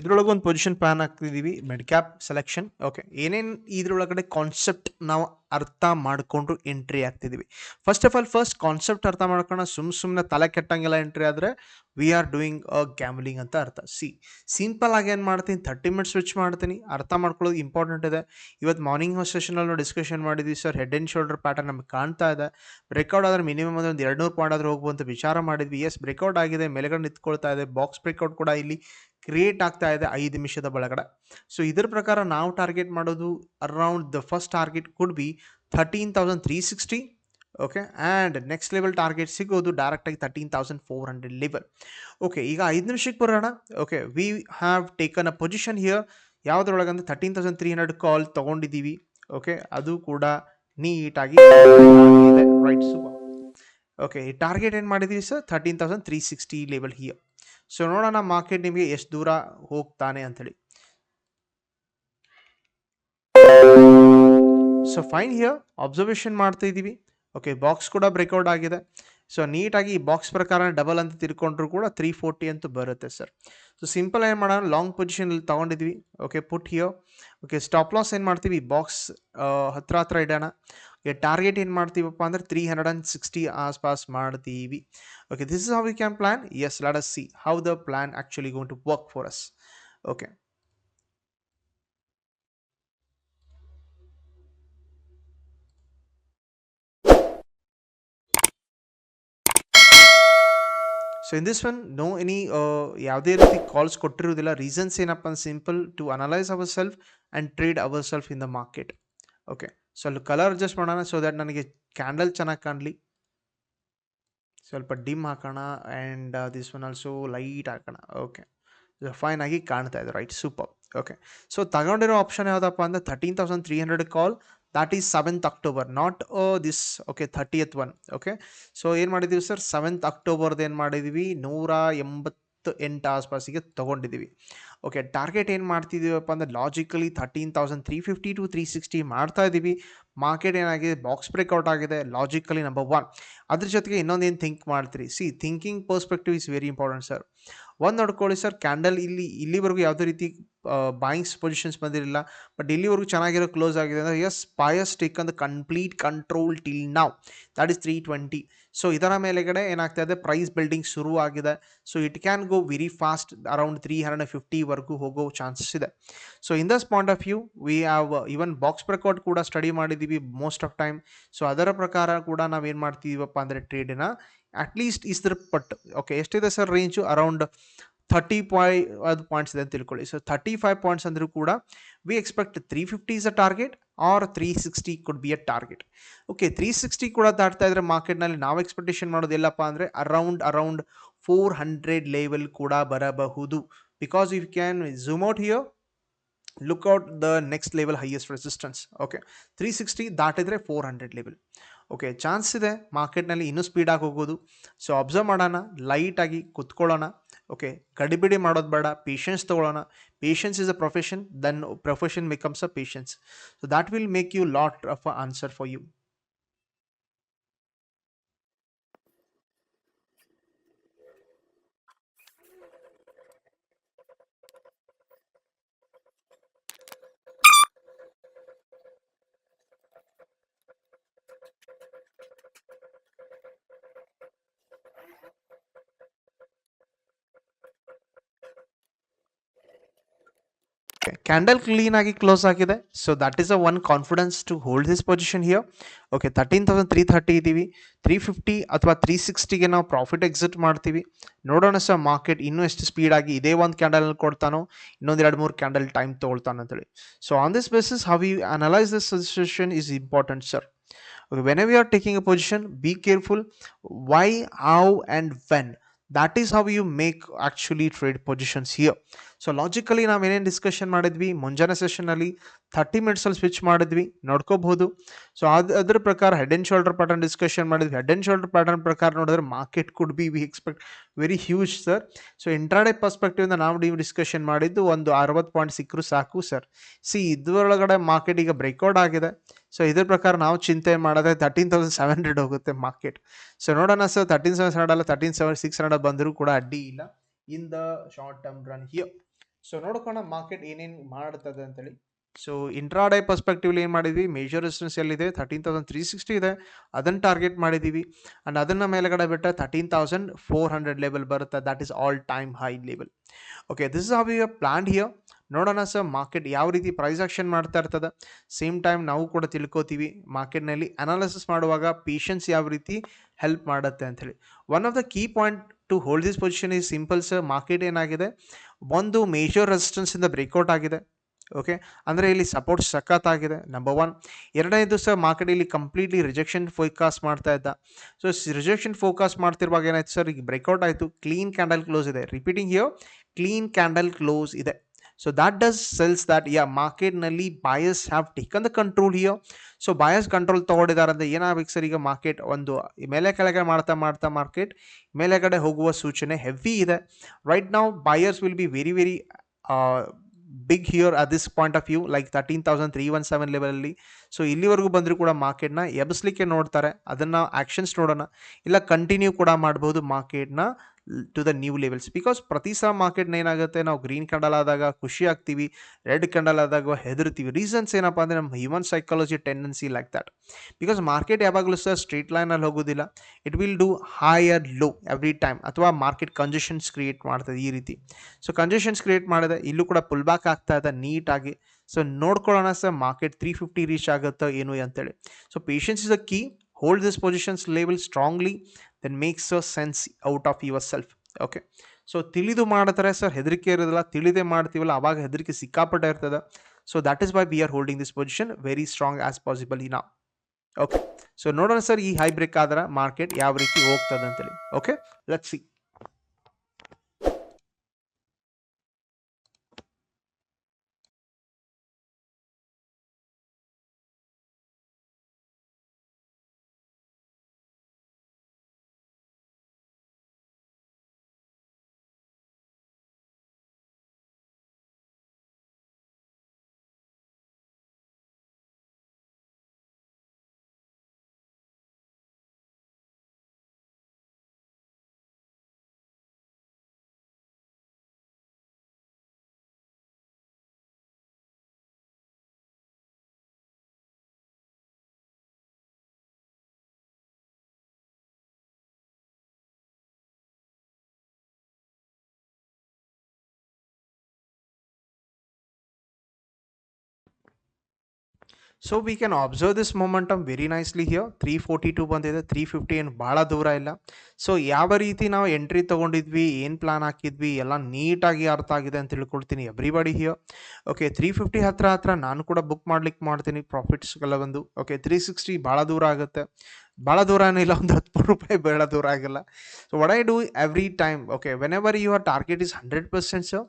ಇದ್ರೊಳಗೆ ಒಂದು position plan ಹಾಕ್ತಿದ್ದೀವಿ ಮೆಡ್ ಕ್ಯಾಪ್ ಸೆಲೆಕ್ಷನ್ ಓಕೆ ಏನೇನು ಇದ್ರೊಳಗಡೆ ಕಾನ್ಸೆಪ್ಟ್ ನಾವು ಅರ್ಥ ಮಾಡಿಕೊಂಡು entry ಆಗ್ತಿದ್ದೀವಿ first of all first concept ಅರ್ಥ ಮಾಡ್ಕೊಂಡು ಸುಮ್ ಸುಮ್ಮನೆ ತಲೆ ಕೆಟ್ಟಂಗೆಲ್ಲ ಎಂಟ್ರಿ ಆದರೆ we are doing a gambling ಅಂತ ಅರ್ಥ. ಸಿ ಸಿಂಪಲ್ ಆಗಿ ಏನು ಮಾಡ್ತೀನಿ? ಥರ್ಟಿ ಮಿನಿಟ್ಸ್ ಸ್ವಿಚ್ ಮಾಡ್ತೀನಿ. ಅರ್ಥ ಮಾಡ್ಕೊಳ್ಳೋದು ಇಂಪಾರ್ಟೆಂಟ್ ಇದೆ. ಇವತ್ತು ಮಾರ್ನಿಂಗ್ ಸೆಷನಲ್ಲಿ ಡಿಸ್ಕಷನ್ ಮಾಡಿದ್ವಿ sir head and shoulder pattern ನಮಗೆ ಕಾಣ್ತಾ ಇದೆ. ಬ್ರೇಕ್ಔಟ್ ಆದರೆ ಮಿನಿಮಮ್ ಅಂದರೆ ಒಂದು ಎರಡು ನೂರು ಪಾಯಿಂಟ್ ಆದರೂ ಅಂತ ವಿಚಾರ ಮಾಡಿದ್ವಿ. ಎಸ್ ಬ್ರೇಕ್ಔಟ್ ಆಗಿದೆ. ಮೇಲೆಗಡೆ ನಿಂತ್ಕೊಳ್ತಾ ಇದೆ. ಬಾಕ್ಸ್ ಬ್ರೇಕ್ಔಟ್ ಕೂಡ ಇಲ್ಲಿ. ಕ್ರಿಯೇಟ್ ಆಗ್ತಾ ಇದೆ ಐದು ನಿಮಿಷದ ಒಳಗಡೆ. ಸೊ ಇದರ ಪ್ರಕಾರ ನಾವು ಟಾರ್ಗೆಟ್ ಮಾಡೋದು around the first target could be thirteen thousand three sixty okay and next level target ಸಿಗೋದು ಡೈರೆಕ್ಟಾಗಿ thirteen thousand four hundred level okay ಈಗ ಐದು ನಿಮಿಷಕ್ಕೆ ಬರೋಣ. Okay we have taken a position here ಯಾವುದ್ರೊಳಗೆ ಅಂದರೆ thirteen thousand three hundred call ತೊಗೊಂಡಿದ್ದೀವಿ. Okay ಅದು ಕೂಡ ನೀಟಾಗಿ ರೈಟ್ ಸೂಪರ್ ಓಕೆ ಈ ಟಾರ್ಗೆಟ್ ಏನು ಮಾಡಿದ್ದೀವಿ sir thirteen thousand three sixty level here so ನೋಡೋಣ ಮಾರ್ಕೆಟ್ ನಿಮಗೆ ಎಷ್ಟು ದೂರ ಹೋಗ್ತಾನೆ ಅಂಥೇಳಿ ಸೊ ಫೈನ್ ಹಿಯರ್ ಅಬ್ಸರ್ವೇಷನ್ ಮಾಡ್ತಾ ಇದ್ದೀವಿ. ಓಕೆ ಬಾಕ್ಸ್ ಕೂಡ ಬ್ರೇಕ್ಔಟ್ ಆಗಿದೆ. ಸೊ ನೀಟಾಗಿ ಈ ಬಾಕ್ಸ್ ಪ್ರಕಾರ ಡಬಲ್ ಅಂತ ತಿರ್ಕೊಂಡ್ರು ಕೂಡ ತ್ರೀ ಫೋರ್ಟಿ ಅಂತೂ ಬರುತ್ತೆ ಸರ್ ಸೊ ಸಿಂಪಲ್ ಏನು ಮಾಡೋಣ? ಲಾಂಗ್ ಪೊಸಿಷನಲ್ಲಿ ತೊಗೊಂಡಿದ್ವಿ. Okay put here okay stop loss ಏನು ಮಾಡ್ತೀವಿ? ಬಾಕ್ಸ್ ಹತ್ರ ಹತ್ರ ಇಡೋಣ. ಓಕೆ ಟಾರ್ಗೆಟ್ ಏನು ಮಾಡ್ತೀವಪ್ಪ ಅಂದರೆ ತ್ರೀ ಹಂಡ್ರೆಡ್ ಆ್ಯಂಡ್ ಸಿಕ್ಸ್ಟಿ ಆಸ್ಪಾಸ್ ಮಾಡ್ತೀವಿ. Okay this is how we can plan as let us see how the plan actually going to work for us okay so in this one no any ಯಾವುದೇ ರೀತಿ calls ಕೊಟ್ಟಿರೋದಿಲ್ಲ reasons ಏನಪ್ಪ ಅಂದ್ರೆ simple to analyse ourself and trade ourself in the market okay so ಅಲ್ಲಿ colour adjust ಮಾಡೋಣ so that ನನಗೆ candle ಚೆನ್ನಾಗಿ ಕಾಣಲಿ ಸ್ವಲ್ಪ ಡಿಮ್ ಹಾಕೋಣ and this one also light ಹಾಕೋಣ ಓಕೆ ಫೈನ್ ಆಗಿ ಕಾಣ್ತಾ ಇದೆ ರೈಟ್ ಸೂಪರ್ ಓಕೆ ಸೊ ತಗೊಂಡಿರೋ ಆಪ್ಷನ್ ಯಾವುದಪ್ಪ ಅಂದರೆ thirteen thousand three hundred call that is seventh October not this okay thirtieth one okay so ಏನು ಮಾಡಿದ್ದೀವಿ ಸರ್ ಸೆವೆಂತ್ ಅಕ್ಟೋಬರ್ದು ಏನು ಮಾಡಿದ್ದೀವಿ? ನೂರ ಎಂಬತ್ತು ಎಂಟು ಆಸ್ಪಾಸಿಗೆ ತೊಗೊಂಡಿದ್ದೀವಿ. ಓಕೆ ಟಾರ್ಗೆಟ್ ಏನು ಮಾಡ್ತಿದ್ದೀವಪ್ಪ ಅಂದರೆ logically thirteen thousand three fifty to three sixty ಮಾಡ್ತಾ ಇದ್ದೀವಿ. ಮಾರ್ಕೆಟ್ ಏನಾಗಿದೆ? ಬಾಕ್ಸ್ ಬ್ರೇಕ್ಔಟ್ ಆಗಿದೆ ಲಾಜಿಕಲಿ ನಂಬರ್ ಒನ್ ಅದ್ರ ಜೊತೆಗೆ ಇನ್ನೊಂದೇನು ಥಿಂಕ್ ಮಾಡ್ತೀರಿ? See thinking perspective is very important sir ಒಂದು ನೋಡ್ಕೊಳ್ಳಿ ಸರ್ ಕ್ಯಾಂಡಲ್ ಇಲ್ಲಿ, ಇಲ್ಲಿವರೆಗೂ ಯಾವುದೇ ರೀತಿ ಬಾಯಿಂಗ್ಸ್ ಪೊಸಿಷನ್ಸ್ ಬಂದಿರಲಿಲ್ಲ. ಬಟ್ ಇಲ್ಲಿವರೆಗೂ ಚೆನ್ನಾಗಿರೋ ಕ್ಲೋಸ್ ಆಗಿದೆ ಅಂದರೆ as buyers take and complete control till now that is three twenty so ಇದರ ಮೇಲೆಗಡೆ ಏನಾಗ್ತಾ ಇದೆ? ಪ್ರೈಸ್ ಬಿಲ್ಡಿಂಗ್ ಶುರು ಆಗಿದೆ. So it can go very fast around three hundred ಫಿಫ್ಟಿವರೆಗೂ ಹೋಗೋ ಚಾನ್ಸಸ್ ಇದೆ. So in this point of view we have even box breakout ಕೂಡ study ಮಾಡಿದ್ದೀವಿ ಮೋಸ್ಟ್ ಆಫ್ ಟೈಮ್ ಸೊ ಅದರ ಪ್ರಕಾರ ಕೂಡ ನಾವೇನು ಮಾಡ್ತೀವಪ್ಪ ಅಂದರೆ ಟ್ರೇಡಿನ ಅಟ್ಲೀಸ್ಟ್ ಇಸ್ದ್ರ ಪಟ್. ಓಕೆ ಎಷ್ಟಿದೆ ಸರ್ ರೇಂಜು ಅರೌಂಡ್ ಥರ್ಟಿ ಪಾಯ್ ಅದು ಪಾಯಿಂಟ್ಸ್ ಇದೆ ಅಂತ ತಿಳ್ಕೊಳ್ಳಿ. ಸೊ ಥರ್ಟಿ ಫೈವ್ ಪಾಯಿಂಟ್ಸ್ ಅಂದರೂ ಕೂಡ we expect three fifty is a target or three sixty could be a target okay three sixty ಕೂಡ ದಾಟ್ತಾ ಇದ್ರೆ ಮಾರ್ಕೆಟ್ನಲ್ಲಿ ನಾವು ಎಕ್ಸ್ಪೆಕ್ಟೇಷನ್ ಮಾಡೋದು ಎಲ್ಲಪ್ಪ ಅಂದರೆ around around four hundred level ಕೂಡ ಬರಬಹುದು. Because you can zoom out here look out the next level highest resistance okay three sixty ದಾಟಿದ್ರೆ four hundred level okay chance ಇದೆ ಮಾರ್ಕೆಟ್ನಲ್ಲಿ ಇನ್ನೂ ಸ್ಪೀಡಾಗಿ ಹೋಗೋದು. ಸೊ ಅಬ್ಸರ್ವ್ ಮಾಡೋಣ ಲೈಟಾಗಿ ಕುತ್ಕೊಳ್ಳೋಣ. ಓಕೆ ಗಡಿಬಿಡಿ ಮಾಡೋದು ಬೇಡ ಪೇಷನ್ಸ್ ತೊಗೊಳ್ಳೋಣ. Patience is a profession then profession becomes a patience so that will make you lot of a answer for you candle clean ಆಗಿ ಕ್ಲೋಸ್ ಆಗಿದೆ. So that is a one confidence to hold this position here okay thirteen thousand three thirty ಇದ್ದೀವಿ. Three fifty ಅಥವಾ three ಸಿಕ್ಸ್ಟಿಗೆ ನಾವು profit exit ಮಾಡ್ತೀವಿ. ನೋಡೋಣ sir market ಇನ್ನೂ ಎಷ್ಟು ಸ್ಪೀಡಾಗಿ ಇದೇ ಒಂದು ಕ್ಯಾಂಡಲ್ ಕೊಡ್ತಾನೋ ಇನ್ನೊಂದು ಎರಡು ಮೂರು ಕ್ಯಾಂಡಲ್ ಟೈಮ್ ತೊಗೊಳ್ತಾನೆ ಅಂತೇಳಿ. So on this basis how you analyse this situation is important sir when whenever are taking a a be careful why how how, and when. Is how you make actually trade positions here so logically ನಾವು ಏನೇನು discussion ಮಾಡಿದ್ವಿ? ಮುಂಜಾನೆ ಸೆಷನಲ್ಲಿ thirty ಮಿನಿಟ್ಸಲ್ಲಿ switch ಮಾಡಿದ್ವಿ. ನೋಡ್ಕೋಬಹುದು. So ಅದು, ಅದ್ರ ಪ್ರಕಾರ head and shoulder pattern discussion ಮಾಡಿದ್ವಿ. Head and shoulder pattern ಪ್ರಕಾರ ನೋಡಿದ್ರೆ market could be we expect very huge sir so intraday ಪರ್ಸ್ಪೆಕ್ಟಿವಿಂದ ನಾವು ನೀವು ಡಿಸ್ಕಷನ್ ಮಾಡಿದ್ದು ಒಂದು ಅರವತ್ತು ಪಾಯಿಂಟ್ ಸಿಕ್ಕರು ಸಾಕು ಸರ್ ಸಿ ಇದರೊಳಗಡೆ ಮಾರ್ಕೆಟ್ ಈಗ ಬ್ರೇಕ್ಔಟ್ ಆಗಿದೆ. ಸೊ ಇದ್ರ ಪ್ರಕಾರ ನಾವು ಚಿಂತೆ ಮಾಡಿದ್ರೆ ತರ್ಟೀನ್ ತೌಸಂಡ್ ಸೆವೆನ್ ಹಂಡ್ರೆಡ್ ಹೋಗುತ್ತೆ ಮಾರ್ಕೆಟ್ ಸೊ ನೋಡೋಣ sir thirteen seven hundred thirteen seven six hundred ಬಂದರೂ ಕೂಡ ಅಡ್ಡಿ ಇಲ್ಲ. In the short term run here so ನೋಡ್ಕೊಂಡು ಮಾರ್ಕೆಟ್ ಏನೇನು ಮಾಡ್ತದೆ ಅಂತೇಳಿ. ಸೊ ಇಂಟ್ರಾಡೇ ಪರ್ಸ್ಪೆಕ್ಟಿವ್ಲಿ ಏನು ಮಾಡಿದ್ವಿ? ಮೇಜರ್ ರೆಸಿಸ್ಟೆನ್ಸ್ ಎಲ್ಲಿದೆ? ತರ್ಟೀನ್ ತೌಸಂಡ್ ತ್ರೀ ಸಿಕ್ಸ್ಟಿ ಇದೆ. ಅದನ್ನು ಟಾರ್ಗೆಟ್ ಮಾಡಿದ್ದೀವಿ ಆ್ಯಂಡ್ ಅದನ್ನು ಮೇಲೆಗಡೆ ಬಿಟ್ಟರೆ thirteen thousand four hundred level ಬರುತ್ತೆ. That is all time high level okay this is how you plan here ನೋಡೋಣ ಸರ್ ಮಾರ್ಕೆಟ್ ಯಾವ ರೀತಿ ಪ್ರೈಸ್ ಆಕ್ಷನ್ ಮಾಡ್ತಾ ಇರ್ತದೆ. ಸೇಮ್ ಟೈಮ್ ನಾವು ಕೂಡ ತಿಳ್ಕೊತೀವಿ. ಮಾರ್ಕೆಟ್ನಲ್ಲಿ ಅನಾಲಿಸಿಸ್ ಮಾಡುವಾಗ ಪೇಷನ್ಸ್ ಯಾವ ರೀತಿ ಹೆಲ್ಪ್ ಮಾಡುತ್ತೆ ಅಂಥೇಳಿ one of the key point to hold this position is simple sir market ಏನಾಗಿದೆ? ಒಂದು ಮೇಜರ್ ರೆಸಿಸ್ಟೆನ್ಸಿಂದ ಬ್ರೇಕ್ಔಟ್ ಆಗಿದೆ. ಓಕೆ ಅಂದರೆ ಇಲ್ಲಿ ಸಪೋರ್ಟ್ ಸಖತ್ತಾಗಿದೆ ನಂಬರ್ ಒನ್ ಎರಡನೇದು ಸರ್ ಮಾರ್ಕೆಟ್ ಇಲ್ಲಿ ಕಂಪ್ಲೀಟ್ಲಿ ರಿಜೆಕ್ಷನ್ ಫೋಕಾಸ್ಟ್ ಮಾಡ್ತಾ ಇದ್ದ. ಸೊ ರಿಜೆಕ್ಷನ್ ಫೋಕಾಸ್ ಮಾಡ್ತಿರುವಾಗ ಏನಾಯ್ತು ಸರ್ ಈಗ ಬ್ರೇಕ್ಔಟ್ ಆಯಿತು ಕ್ಲೀನ್ ಕ್ಯಾಂಡಲ್ ಕ್ಲೋಸ್ ಇದೆ. Repeating you clean candle close ಇದೆ. So that does sells that ಯಾ ಮಾರ್ಕೆಟ್ನಲ್ಲಿ buyers have taken the control here so buyers control ತೊಗೊಂಡಿದ್ದಾರೆ ಅಂದರೆ ಏನಾಗಬೇಕು ಸರ್ ಈಗ ಮಾರ್ಕೆಟ್ ಒಂದು ಮೇಲೆ ಕೆಳಗೆ ಮಾಡ್ತಾ ಮಾಡ್ತಾ ಮಾರ್ಕೆಟ್ ಮೇಲೆಗಡೆ ಹೋಗುವ ಸೂಚನೆ ಹೆವಿ ಇದೆ. ರೈಟ್ ನಾವು buyers will be very very big here at this point of view like thirteen thousand three one seven ಲೆವೆಲಲ್ಲಿ ಸೊ ಇಲ್ಲಿವರೆಗೂ ಬಂದರೂ ಕೂಡ ಮಾರ್ಕೆಟ್ನ ಎಬ್ಸ್ಲಿಕ್ಕೆ ನೋಡ್ತಾರೆ. ಅದನ್ನು ಆ್ಯಕ್ಷನ್ಸ್ ನೋಡೋಣ. ಇಲ್ಲ ಕಂಟಿನ್ಯೂ ಕೂಡ ಮಾಡ್ಬೋದು ಮಾರ್ಕೆಟ್ನ to the new levels because ಪ್ರತಿ ಸಲ ಮಾರ್ಕೆಟ್ನ ಏನಾಗುತ್ತೆ ನಾವು ಗ್ರೀನ್ ಕ್ಯಾಂಡಲ್ ಆದಾಗ ಖುಷಿ ಆಗ್ತೀವಿ ರೆಡ್ ಕ್ಯಾಂಡಲ್ ಆದಾಗ ಹೆದರ್ತೀವಿ ರೀಸನ್ಸ್ ಏನಪ್ಪ ಅಂದರೆ ನಮ್ಮ human psychology tendency like that because market ಯಾವಾಗಲೂ ಸಹ ಸ್ಟ್ರೀಟ್ ಲೈನಲ್ಲಿ ಹೋಗೋದಿಲ್ಲ. It will do higher low every time ಅಥವಾ ಮಾರ್ಕೆಟ್ ಕಂಜೆಷನ್ಸ್ ಕ್ರಿಯೇಟ್ ಮಾಡ್ತದೆ ಈ ರೀತಿ. ಸೊ ಕಂಜೆಷನ್ಸ್ ಕ್ರಿಯೇಟ್ ಮಾಡಿದೆ ಇಲ್ಲೂ ಕೂಡ ಪುಲ್ ಬ್ಯಾಕ್ ಆಗ್ತಾ ಇದೆ ನೀಟಾಗಿ ಸೊ ನೋಡ್ಕೊಳ್ಳೋಣ sir market three fifty reach ಆಗುತ್ತೋ ಏನು ಅಂತೇಳಿ. So patience is a key this positions level strongly then makes a sense out of yourself okay so ತಿಳಿದು ಮಾಡ್ತಾರೆ ಸರ್ ಹೆದರಿಕೆ ಇರೋದಿಲ್ಲ. ತಿಳಿದೇ ಮಾಡ್ತೀವಲ್ಲ, ಅವಾಗ ಹೆದರಿಕೆ ಸಿಕ್ಕಾಪಟ್ಟೆ ಇರ್ತದೆ. So that is why we are holding this position very strong as possible ಈ ನಾವು ಓಕೆ ಸೊ ನೋಡೋಣ ಸರ್ ಈ ಹೈ ಬ್ರೇಕ್ ಆದ್ರೆ ಮಾರ್ಕೆಟ್ ಯಾವ ರೀತಿ ಹೋಗ್ತದೆ ಅಂತೇಳಿ. Okay let see so we can observe this momentum very nicely here three forty two ಬಂದಿದೆ. ತ್ರೀ ಫಿಫ್ಟಿ ಏನು ಭಾಳ ದೂರ ಇಲ್ಲ. ಸೊ ಯಾವ ರೀತಿ ನಾವು ಎಂಟ್ರಿ ತೊಗೊಂಡಿದ್ವಿ, ಏನು ಪ್ಲಾನ್ ಹಾಕಿದ್ವಿ, ಎಲ್ಲ ನೀಟಾಗಿ ಅರ್ಥ ಆಗಿದೆ ಅಂತ ತಿಳ್ಕೊಳ್ತೀನಿ everybody here okay three fifty ಹತ್ರ ಹತ್ರ ನಾನು ಕೂಡ ಬುಕ್ ಮಾಡ್ಲಿಕ್ಕೆ ಮಾಡ್ತೀನಿ. ಪ್ರಾಫಿಟ್ಸ್ಗೆಲ್ಲ ಬಂದು. ಓಕೆ ತ್ರೀ ಸಿಕ್ಸ್ಟಿ ಭಾಳ ದೂರ ಆಗುತ್ತೆ. ಭಾಳ ದೂರ ಏನಿಲ್ಲ ಒಂದು ಹತ್ತು ರೂಪಾಯಿ ಬೇಡ ದೂರ ಆಗಿಲ್ಲ. So what I do every time okay whenever your target is hundred percent sir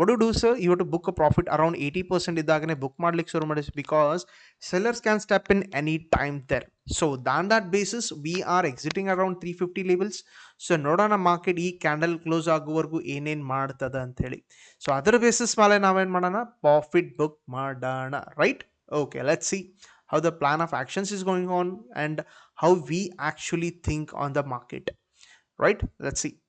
what do sir you to book profit around eighty percent ಇದ್ದಾಗನೇ book ಮಾಡ್ಲಿಕ್ಕೆ ಶುರು ಮಾಡಿಸಿ because sellers can step in any time time there. So, on that basis, we are exiting around 350 levels. So ನೋಡೋಣ market ಈ candle close ಆಗುವವರೆಗೂ ಏನೇನು ಮಾಡ್ತದ ಹೇಳಿ so ಅದರ ಬೇಸಿಸ್ ಮೇಲೆ ನಾವೇನು ಮಾಡೋಣ? ಪ್ರಾಫಿಟ್ ಬುಕ್ ಮಾಡೋಣ right okay let see how the plan of actions is going on and how we actually think on the market. Right? Let's see.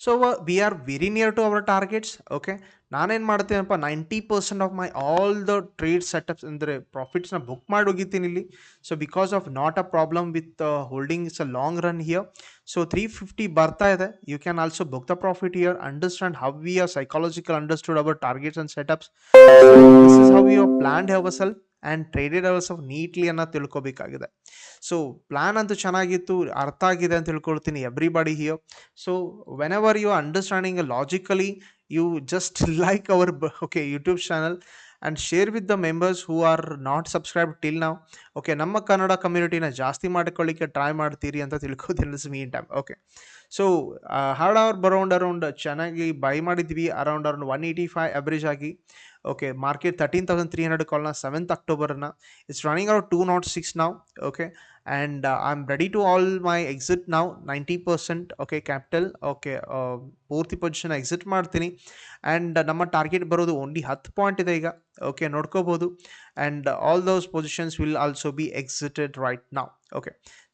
So we are very near to our targets okay ನಾನೇನು ಮಾಡ್ತೀನಪ್ಪ ninety percent of my all the trade setups ಅಂದರೆ ಪ್ರಾಫಿಟ್ಸ್ನ book ಮಾಡಿ ಹೋಗಿದ್ದೀನಿ ಇಲ್ಲಿ. So because of not a problem with holding is a long run here so three fifty ಬರ್ತಾ ಇದೆ. You can also book the profit here understand how we are psychological understood our targets and setups this is how you planned your self and traded hours of neatly ಅನ್ನೋ ತಿಳ್ಕೊಬೇಕಾಗಿದೆ. So plan ಅಂತೂ ಚೆನ್ನಾಗಿತ್ತು, ಅರ್ಥ ಆಗಿದೆ ಅಂತ ತಿಳ್ಕೊಳ್ತೀನಿ everybody here so whenever you understanding logically you just like our okay YouTube channel and share with the members who are not subscribe till ನಾವು okay ನಮ್ಮ ಕನ್ನಡ ಕಮ್ಯುನಿಟಿನ ಜಾಸ್ತಿ ಮಾಡ್ಕೊಳ್ಳಿಕ್ಕೆ ಟ್ರೈ ಮಾಡ್ತೀರಿ ಅಂತ ತಿಳ್ಕೊತೀನಿ mean time okay so hard our ಬರೌಂಡ್ around ಚೆನ್ನಾಗಿ buy ಮಾಡಿದ್ವಿ around around one eighty five average ಆಗಿ okay market thirteen thousand three hundred ಕಾಲ್ನ seventh ಅಕ್ಟೋಬರ್ನ it's running out two naught six ನಾವು okay and I am ready to all my exit ನಾವು ninety percent okay capital okay ಪೂರ್ತಿ position exit ಮಾಡ್ತೀನಿ. And ನಮ್ಮ target ಬರೋದು only ಹತ್ತು point ಇದೆ ಈಗ okay ನೋಡ್ಕೋಬೋದು. And all those positions will also be exited right ನಾವು okay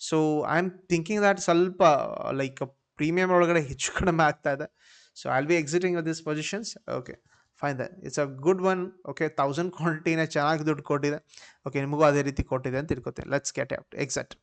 so I am thinking that ಸ್ವಲ್ಪ ಲೈಕ್ ಪ್ರೀಮಿಯಮ್ ಒಳಗಡೆ ಹೆಚ್ಚು ಕಡಿಮೆ ಆಗ್ತಾ ಇದೆ. So I be exiting this positions okay fine the it's a good one okay thousand ಕ್ವಾಂಟಿಟಿನೇ ಚೆನ್ನಾಗಿ ದುಡ್ಡು ಕೊಟ್ಟಿದೆ. ಓಕೆ ನಿಮಗೂ ಅದೇ ರೀತಿ ಕೊಟ್ಟಿದೆ ಅಂತ ತಿಳ್ಕೊತೀನಿ. Let's get out exact